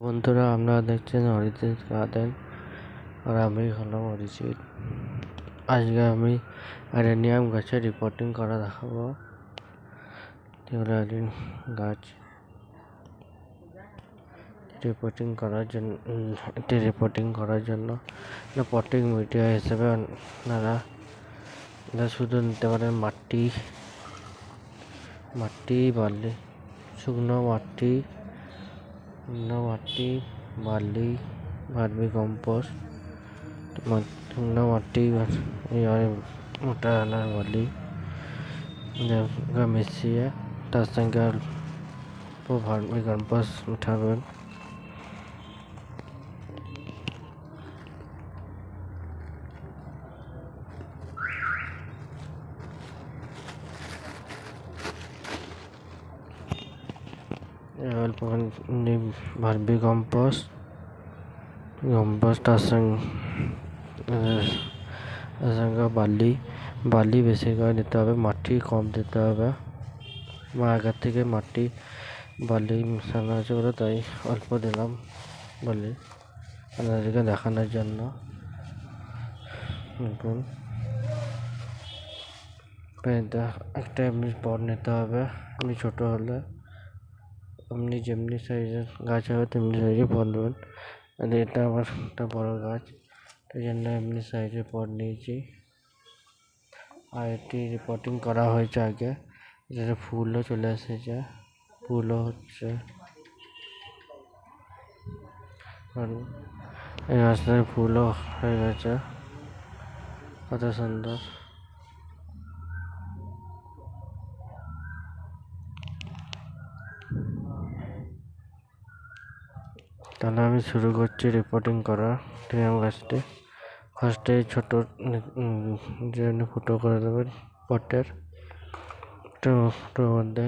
বন্ধুরা আপনারা দেখছেন অরিজিৎ গার্ডেন আর আমি হলাম অরিজিৎ। আজকে আমি অ্যারেনিয়াম গাছে রিপোর্টিং করা দেখাবো। গাছ রিপোর্টিং করার জন্য, এটি রিপোর্টিং করার জন্য পটিং মিডিয়া হিসেবে আপনারা শুধু নিতে পারেন মাটি মাটি, বালি, শুকনো মাটি শুকনো মাটি বালি ভার্মি কম্পোস্ট শুকনো মাটি এবারে মোটা দানার বালি মিশিয়ে তার সঙ্গে অল্প ভার্মি কম্পোস্ট কম্পোস্ট তার সঙ্গে বালি বালি বেশি করে নিতে হবে মাটি কম দিতে হবে আমার আগের থেকে মাটি বালি মেশানো আছে বলে তাই অল্প দিলাম বালি আপনাদেরকে দেখানোর জন্য একটা এমনি পট নিতে হবে এমনি ছোটো হলে আপনি যেমনি সাইজের গাছ হবে তেমনি সাইজের পট নেবেন আর এটা আমার একটা বড়ো গাছ এই জন্য এমনি সাইজের পট নিয়েছি আর এটি রিপোর্টিং করা হয়েছে আগে যেটা ফুলও চলে এসেছে ফুলও হচ্ছে এই গাছটায় ফুলও হয়ে গেছে কত সুন্দর তাহলে আমি শুরু করছি রিপোর্টিং করা ট্রিয়াম গাছটি। ফার্স্টে ছোটো যে ফুটো করে দেবেন, পটের। মধ্যে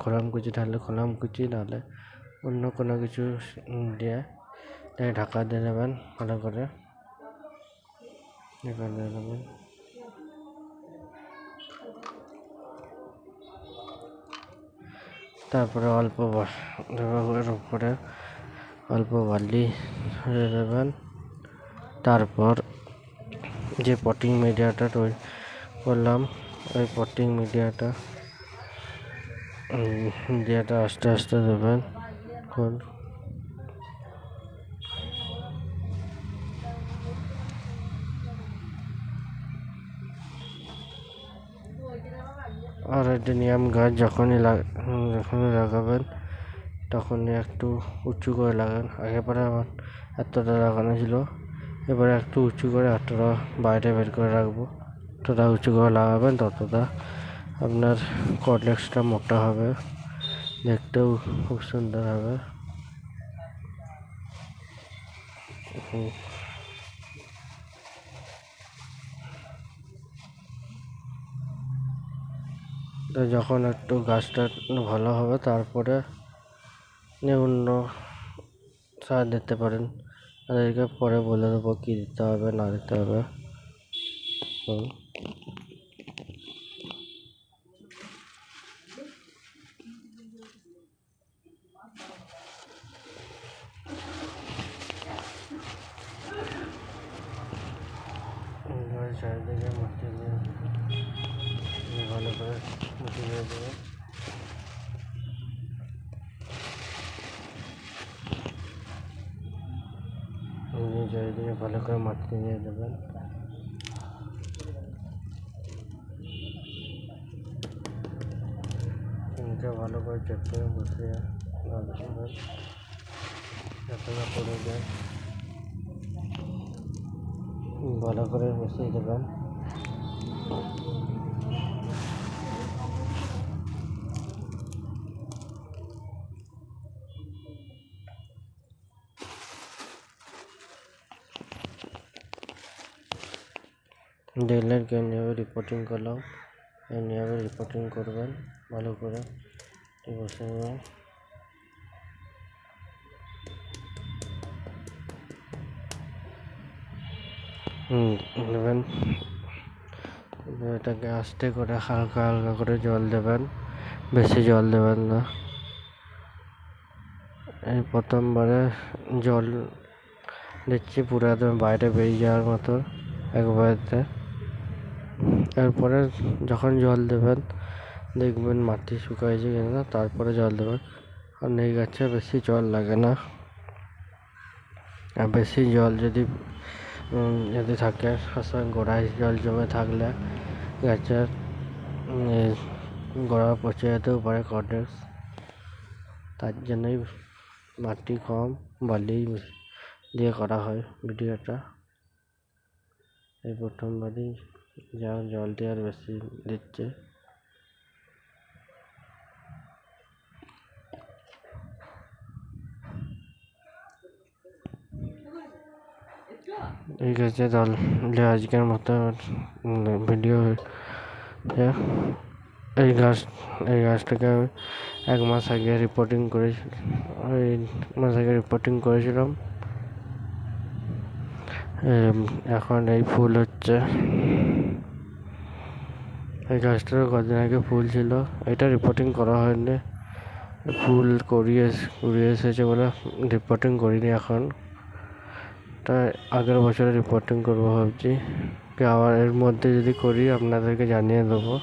খোলাম কুচি ঢাললে খোলাম কুচি, নাহলে অন্য কোনো কিছু দিয়ে ঢাকা দিয়ে নেবেন, ভালো করে। ঢাকা দিয়ে নেবেন। তারপরে অল্প উপরে অল্প বালি দেবেন তারপর যে পটিং মিডিয়াটা তৈরি করলাম, ওই পটিং মিডিয়াটা মিডিয়াটা আস্তে আস্তে দেবেন। আর অ্যাডেনিয়াম গাছ যখনই লাগ, যখনই লাগাবেন তখনই একটু উঁচু করে লাগান। আগে পরে আমার এতটা লাগানো ছিল। এবারে একটু উঁচু করে এতটা বাইরে বের করে রাখব। যতটা উঁচু করে লাগাবেন ততটা আপনার কডলেক্সটা মোটা হবে। দেখতেও খুব সুন্দর হবে। তো যখন একটু গাছটা ভালো হবে, তারপরে অন্য সার দিতে পারেন। তাদেরকে পরে বলে দেবো কী দিতে হবে, না দিতে হবে। চারিদিকে মাটি দিয়ে ভালো করে মাটি দিয়ে দেবো। চারিদিকে ভালো করে মাটি দিয়ে দেবেন ভালো করে চেপে বসিয়ে দেবেন যাতে না পড়ে যায় ভালো দেবেন দেখলেন নিয়ে রিপোর্টিং করলাম। নিয়ে রিপোর্টিং করবেন, ভালো করে। নেবেন। এটাকে আস্তে করে হালকা হালকা করে জল দেবেন। বেশি জল দেবেন না। এই প্রথমবারে জল দিচ্ছি, পুরো একদম বাইরে বেরিয়ে যাওয়ার মতো একবারেতে এরপরে যখন জল দেবেন, দেখবেন মাটি শুকাইছে কিনা তারপরে জল দেবেন। আর এই গাছে বেশি জল লাগে না। আর বেশি জল যদি যদি থাকে গোড়ায় জল জমে থাকলে গাছের গোড়া পচে যেতেও পারে কটেক্স তার জন্যই মাটি কম, বালি দিয়ে করা হয়, ভিডিওটা। এই প্রথমবারই যা জল দেওয়ার বেশি দিচ্ছে। ঠিক আছে তাহলে আজকের মতো ভিডিও এই গাছ, এই গাছটাকে আমি এক মাস আগে রিপোর্টিং করেছি এই মাস আগে রিপোর্টিং করেছিলাম। এখন এই ফুল হচ্ছে। এই গাছটার কদিন আগে ফুল ছিল। এটা রিপোর্টিং করা হয়নি। ফুল করিয়ে কুড়িয়ে এসেছে বলে রিপোর্টিং করিনি এখন। তাই আগের বছরে রিপোর্টিং করব ভাবছি। আবার এর মধ্যে যদি করি আপনাদেরকে জানিয়ে দেবো।